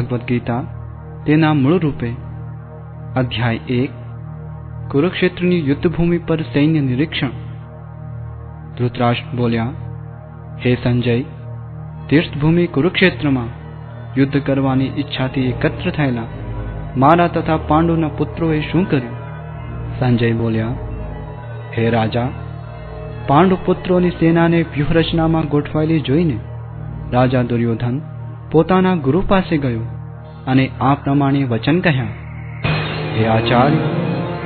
ભગવદ્ ગીતા, તેના મૂળ રૂપે અધ્યાય એક, કુરુક્ષેત્રની યુદ્ધભૂમિ પર સૈન્ય નિરીક્ષણ. ધૃતરાષ્ટ્ર બોલ્યા, હે સંજય, તીર્થભૂમિ કુરુક્ષેત્રમાં યુદ્ધ કરવાની ઈચ્છાથી એકત્ર થયેલા મારા તથા પાંડુના પુત્રોએ શું કર્યું? સંજય બોલ્યા, હે રાજા પાંડુ પુત્રોની સેનાને વ્યૂહરચનામાં ગોઠવાયેલી જોઈને રાજા દુર્યોધન પોતાના ગુરુ પાસે ગયો અને આ પ્રમાણે વચન કહ્યા, હે આચાર્ય,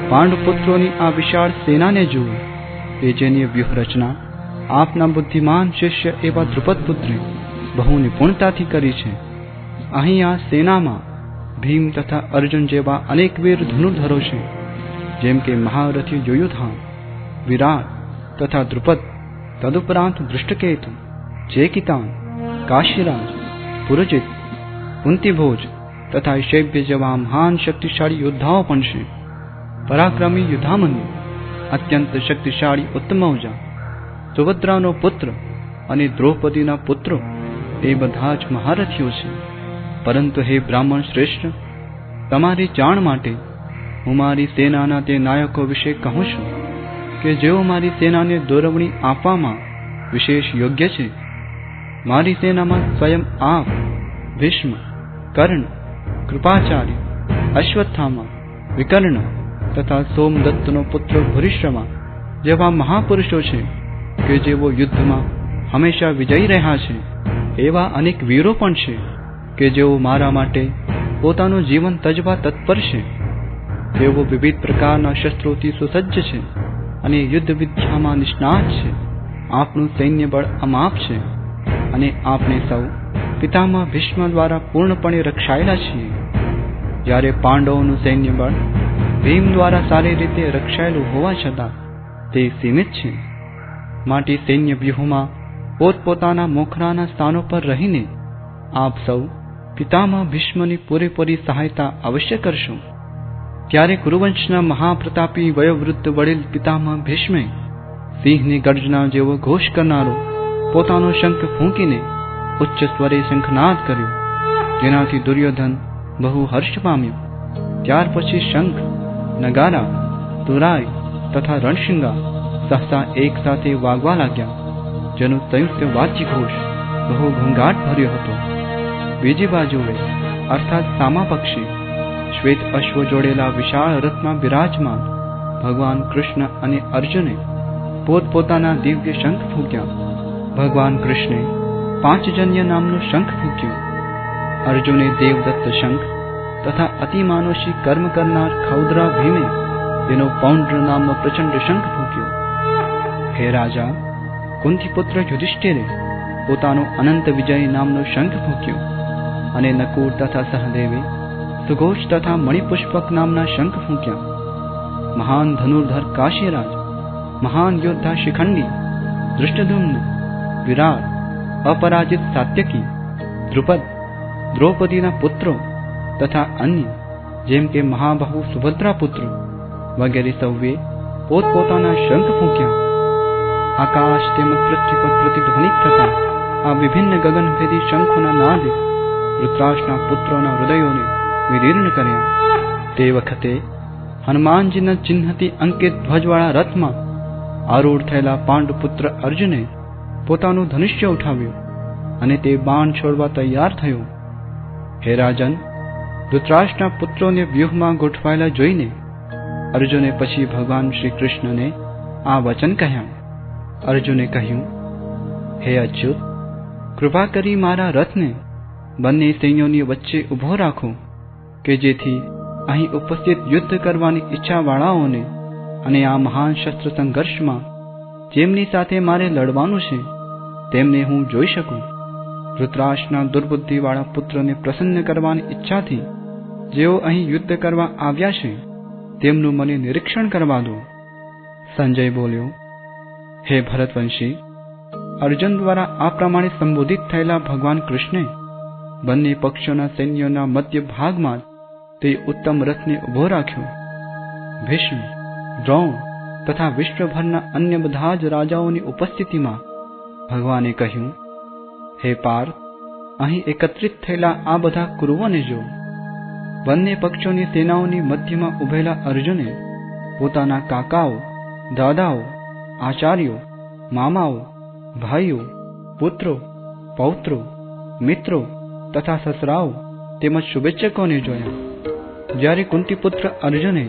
પાંડુપુત્રોની આ વિશાળ સેનાને જુઓ કે જેની વ્યૂહરચના આપના બુદ્ધિમાન શિષ્ય એવા દ્રુપદ પુત્રે બહુ નિપુણતાથી કરી છે. અહીં આ સેનામાં ભીમ તથા અર્જુન જેવા અનેક વીર ધનુર્ધરો છે, જેમ કે મહારથી યુયુધાન, વિરાટ તથા દ્રુપદ તદુપરાંત દૃષ્ટકેતુ જેકિતાન કાશીરાજ પુરજિત, કુંતીભોજ તથા શૈબ્ય જેવા મહાન શક્તિશાળી યોદ્ધાઓ પણ છે. પરાક્રમી યુદ્ધામન્યુ અત્યંત શક્તિશાળી ઉત્તમૌજા સુભદ્રાનો પુત્ર અને દ્રૌપદીના પુત્રો એ બધા જ મહારથીઓ છે. પરંતુ હે બ્રાહ્મણ શ્રેષ્ઠ, તમારી જાણ માટે હું મારી સેનાના તે નાયકો વિશે કહું છું કે જેઓ મારી સેનાને દોરવણી આપવામાં વિશેષ યોગ્ય છે મારી સેનામાં સ્વયં આપ, ભીષ્મ, કર્ણ, કૃપાચાર્ય, અશ્વત્થામા, વિકર્ણ તથા સોમદત્તનો પુત્ર ભૂરિશ્રમા જેવા મહાપુરુષો છે કે જેઓ યુદ્ધમાં હંમેશા વિજયી રહ્યા છે. એવા અનેક વીરો પણ છે કે જેઓ મારા માટે પોતાનું જીવન તજવા તત્પર છે. તેઓ વિવિધ પ્રકારના શસ્ત્રોથી સુસજ્જ છે અને યુદ્ધ વિદ્યામાં નિષ્ણાત છે. આપણું સૈન્ય બળ અમાપ છે. અને આપણે સૌ પિતામહ ભીષ્મ દ્વારા પૂર્ણપણે રક્ષાયેલા છીએ. જ્યારે પાંડવોનું સૈન્ય બળ ભીમ દ્વારા સારી રીતે રક્ષાયેલું હોવા છતાં તે સીમિત છે. માટે સૈન્ય વ્યૂહમાં પોતપોતાના મોખરાના સ્થાનો પર રહીને આપ સૌ પિતામહ ભીષ્મની પૂરેપૂરી સહાયતા અવશ્ય કરશો. ત્યારે કુરુવંશના મહાપ્રતાપી વયોવૃદ્ધ વડીલ પિતામહ ભીષ્મે સિંહની ગર્જના જેવો ઘોષ કરનારો પોતાનો શંખ ફૂંકીને ઉચ્ચ સ્વરે શંખનાદ કર્યો. જેનાથી દુર્યોધન બહુ હર્ષ પામ્યો. ત્યાર પછી શંખ, નગારા, તુરાઈ તથા રણશિંગા સહસા એક સાથે વાગવા લાગ્યા. જેનો સંયુક્ત વાચ્ય ઘોષ બહુ ઘોંઘાટ ભર્યો હતો. બીજી બાજુએ અર્થાત સામા પક્ષી, શ્વેત અશ્વ જોડેલા વિશાળ રથમાં બિરાજમાન ભગવાન કૃષ્ણ અને અર્જુને પોતપોતાના દિવ્ય શંખ ફૂક્યા. ભગવાન કૃષ્ણે પાંચજન્ય નામનું શંખ ફૂક્યું. અર્જુને દેવદત્ત શંખ તથા અતિમાનુષી કર્મ કરનાર ખૌદરા ભીમે તેનો પૌંડ્ર નામનો પ્રચંડ શંખ ફૂક્યો. હે રાજા, કુંતીપુત્ર યુધિષ્ઠિરે પોતાનો અનંત વિજય નામનો શંખ ફૂક્યો અને નકુર તથા સહદેવે સુઘોષ તથા મણિપુષ્પક નામના શંખ ફૂંક્યા. મહાન ધનુર્ધર કાશીરાજ, મહાન યોદ્ધા શિખંડી દૃષ્ટધુમ્ન વિરાટ, અપરાજિત સાત્યકી દ્રુપદ દ્રૌપદીના પુત્રો તથા અન્ય, જેમ કે મહાબાહુ સુભદ્રા પુત્રો વગેરે સૌએ પોતપોતાના શંખ ફૂંક્યા. આકાશ તેમજ પૃથ્વી પર પ્રતિધ્વનિત થતા આ વિભિન્ન ગગનભેદી શંખોના નાદે રુદ્રાક્ષના પુત્રોના હૃદયોને વિદીર્ણ કર્યા. તે વખતે હનુમાનજીના ચિહ્નથી અંકિત ધ્વજવાળા રથમાં આરૂઢ થયેલા પાંડુપુત્ર અર્જુને પોતાનું ધનુષ્ય ઉઠાવ્યું અને તે બાણ છોડવા તૈયાર થયો. હે રાજન, ધૃતરાષ્ટ્રના પુત્રોને વ્યૂહમાં ગોઠવાયેલા જોઈને અર્જુને પછી ભગવાન શ્રી કૃષ્ણને આ વચન કહ્યા. અર્જુને કહ્યું, હે અચ્યુત, કૃપા કરી મારા રથને બંને સૈન્યોની વચ્ચે ઊભો રાખો, કે જેથી અહીં ઉપસ્થિત યુદ્ધ કરવાની ઈચ્છાવાળાઓને અને આ મહાન શસ્ત્ર સંઘર્ષમાં જેમની સાથે મારે લડવાનું છે, તેમને હું જોઈ શકું. ધૃતરાષ્ટ્રના દુર્બુદ્ધિવાળા પુત્રને પ્રસન્ન કરવાની ઈચ્છાથી જેઓ અહીં યુદ્ધ કરવા આવ્યા છે, તેમનું મને નિરીક્ષણ કરવા દો. સંજય બોલ્યો, હે ભરતવંશી, અર્જુન દ્વારા આ પ્રમાણે સંબોધિત થયેલા ભગવાન કૃષ્ણે બંને પક્ષોના સૈન્યોના મધ્ય ભાગમાં તે ઉત્તમ રથને ઊભો રાખ્યો. ભીષ્મ, દ્રોણ તથા વિશ્વભરના અન્ય બધા જ રાજાઓની ઉપસ્થિતિમાં ભગવાને કહ્યું, હે પાર્થ અહીં એકત્રિત થયેલા આ બધા કુરુઓને જો બંને પક્ષોની સેનાઓની મધ્યમાં ઉભેલા અર્જુને, પોતાના કાકાઓ, દાદાઓ, આચાર્યો, મામાઓ, ભાઈઓ, પુત્રો, પૌત્રો, મિત્રો તથા સસરાઓ તેમજ શુભેચ્છકોને જોયા. જ્યારે કુંતીપુત્ર અર્જુને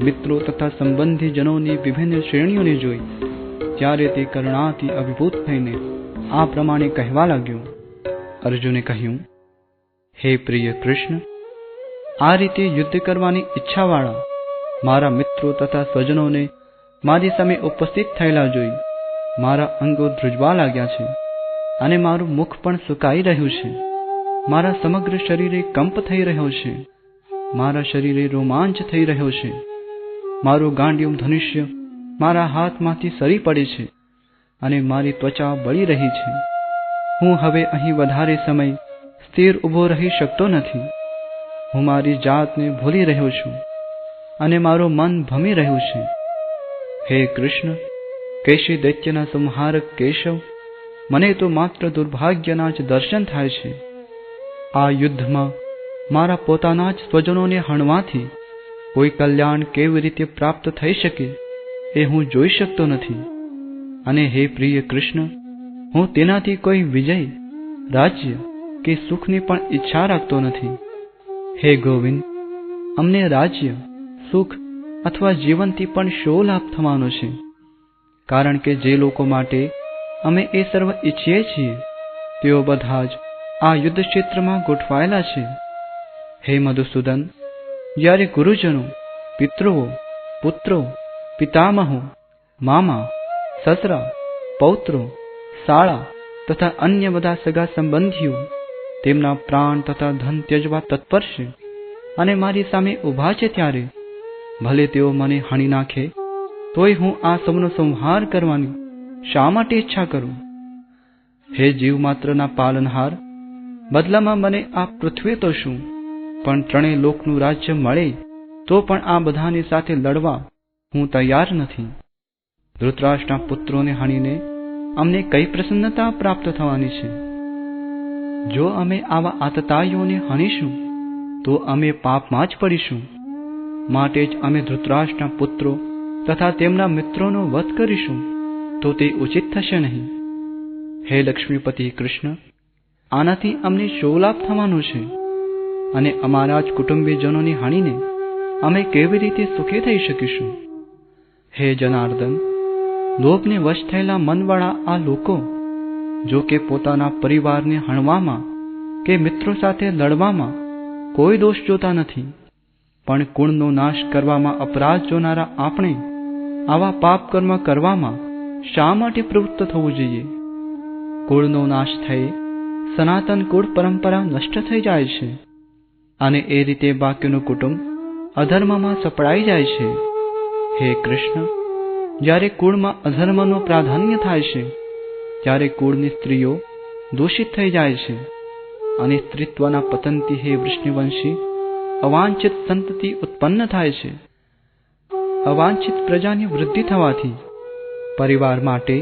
મિત્રો તથા સંબંધીજનોની વિભિન્ન શ્રેણીઓને જોઈ, ત્યારે તે કરુણાથી અભિભૂત થઈને આ પ્રમાણે કહેવા લાગ્યો. અર્જુને કહ્યું, હે પ્રિય કૃષ્ણ, આ રીતે યુદ્ધ કરવાની ઈચ્છાવાળા મારા મિત્રો તથા સ્વજનોને મારી સામે ઉપસ્થિત થયેલા જોઈ, મારા અંગો ધ્રુજવા લાગ્યા છે અને મારું મુખ પણ સુકાઈ રહ્યું છે. મારા સમગ્ર શરીરે કંપ થઈ રહ્યો છે. મારા શરીરે રોમાંચ થઈ રહ્યો છે. મારું ગાંડિયું ધનુષ્ય મારા હાથમાંથી સરી પડે છે અને મારી ત્વચા બળી રહી છે. હું હવે અહીં વધારે સમય સ્થિર ઊભો રહી શકતો નથી. હું મારી જાતને ભૂલી રહ્યો છું અને મારું મન ભમી રહ્યું છે. હે કૃષ્ણ, કેશી દૈત્યના સંહારક કેશવ, મને તો માત્ર દુર્ભાગ્યના જ દર્શન થાય છે. આ યુદ્ધમાં મારા પોતાના જ સ્વજનોને હણવાથી કોઈ કલ્યાણ કેવી રીતે પ્રાપ્ત થઈ શકે એ હું જોઈ શકતો નથી. અને હે પ્રિય કૃષ્ણ, હું તેનાથી કોઈ વિજય, રાજ્ય કે સુખની પણ ઈચ્છા રાખતો નથી. હે ગોવિંદ, અમને રાજ્ય, સુખ અથવા જીવનથી પણ શો લાભ થવાનો છે. કારણ કે જે લોકો માટે અમે એ સર્વ ઈચ્છીએ છીએ, તેઓ બધા જ આ યુદ્ધ ક્ષેત્રમાં ગોઠવાયેલા છે. હે મધુસૂદન જ્યારે ગુરુજનો, પિતૃઓ, પુત્રો, પિતામહો, મામા, સસરા, પૌત્રો, શાળા તથા અન્ય બધા સગા સંબંધીઓ, તેમના પ્રાણ તથા ધન ત્યજવા તત્પર છે અને મારી સામે ઊભા છે ત્યારે, ભલે તેઓ મને હણી નાખે, તોય હું આ સૌનો સંહાર કરવાની શા માટે ઈચ્છા કરું? હે જીવ માત્રના પાલનહાર, બદલામાં મને આ પૃથ્વી તો શું? પણ ત્રણેય લોકનું રાજ્ય મળે, તો પણ આ બધાની સાથે લડવા હું તૈયાર નથી. ધૃતરાષ્ટ્રના પુત્રોને હણીને અમને કઈ પ્રસન્નતા પ્રાપ્ત થવાની છે? જો અમે આવા આતતાઈઓને હણીશું, તો અમે પાપમાં જ પડીશું. માટે જ અમે ધૃતરાષ્ટ્રના પુત્રો તથા તેમના મિત્રોનો વધ કરીશું, તો તે ઉચિત થશે નહીં. હે લક્ષ્મીપતિ કૃષ્ણ, આનાથી અમને શો લાભ થવાનો છે. અને અમારા જ કુટુંબીજનોને હાણીને અમે કેવી રીતે સુખી થઈ શકીશું? હે જનાર્દન, લોભને વશ થયેલા મનવાળા આ લોકો, જો કે પોતાના પરિવારને હણવામાં કે મિત્રો સાથે લડવામાં કોઈ દોષ જોતા નથી, પણ કુળનો નાશ કરવામાં અપરાધ જોનારા આપણે આવા પાપ કર્મ કરવામાં શા માટે પ્રવૃત્ત થવું જોઈએ? કુળનો નાશ થઈ સનાતન કુળ પરંપરા નષ્ટ થઈ જાય છે. અને એ રીતે બાકીનું કુટુંબ અધર્મમાં સપડાઈ જાય છે. હે કૃષ્ણ, જ્યારે કુળમાં અધર્મનો પ્રાધાન્ય થાય છે, ત્યારે કુળની સ્ત્રીઓ દૂષિત થઈ જાય છે અને સ્ત્રીત્વના પતનથી હે વૃષ્ણિવંશી, અવાંછિત સંતતિ ઉત્પન્ન થાય છે. અવાંછિત પ્રજાની વૃદ્ધિ થવાથી પરિવાર માટે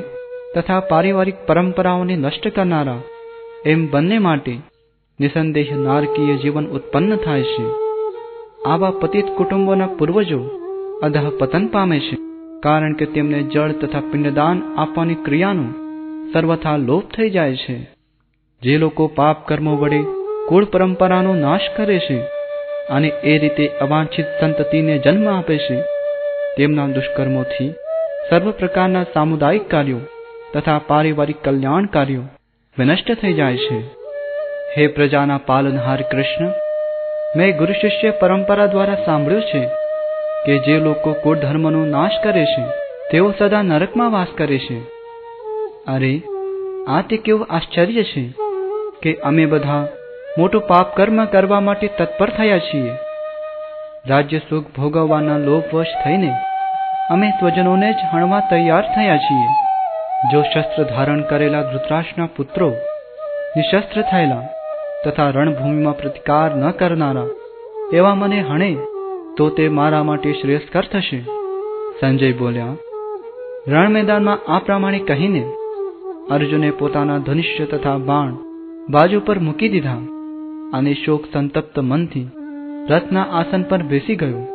તથા પારિવારિક પરંપરાઓને નષ્ટ કરનારા એમ બંને માટે નિસંદેહ નારકીય જીવન ઉત્પન્ન થાય છે. આવા પતિત કુટુંબોના પૂર્વજો અધઃ પતન પામે છે. કારણ કે તેમને જળ તથા પિંડદાન આપવાની ક્રિયાનો સર્વથા લોપ થઈ જાય છે. જે લોકો પાપ કર્મો વડે કુળ પરંપરાનો નાશ કરે છે અને એ રીતે અવાંછિત સંતતિને જન્મ આપે છે, તેમના દુષ્કર્મોથી સર્વ પ્રકારના સામુદાયિક કાર્યો તથા પારિવારિક કલ્યાણ કાર્યો વિનષ્ટ થઈ જાય છે. હે પ્રજાના પાલનહાર કૃષ્ણ, મેં ગુરુ શિષ્ય પરંપરા દ્વારા સાંભળ્યું છે કે જે લોકો ધર્મનો નાશ કરે છે, તેઓ સદા નરકમાં વાસ કરે છે. અરે, આ તે કેવું આશ્ચર્ય છે કે અમે બધા મોટું પાપ કર્મ કરવા માટે તત્પર થયા છીએ. રાજ્ય સુખ ભોગવવાના લોભવશ થઈને અમે સ્વજનોને જ હણવા તૈયાર થયા છીએ. જો શસ્ત્ર ધારણ કરેલા ધૃતરાષ્ટ્રના પુત્રો નિશસ્ત્ર થયેલા તથા રણભૂમિમાં પ્રતિકાર ન કરનારા, એવા મને હણે, તો તે મારા માટે શ્રેયસ્કર થશે. સંજય બોલ્યા, રણ મેદાનમાં આ પ્રમાણે કહીને અર્જુને પોતાના ધનુષ્ય તથા બાણ બાજુ પર મૂકી દીધા અને શોક સંતપ્ત મનથી રથના આસન પર બેસી ગયો.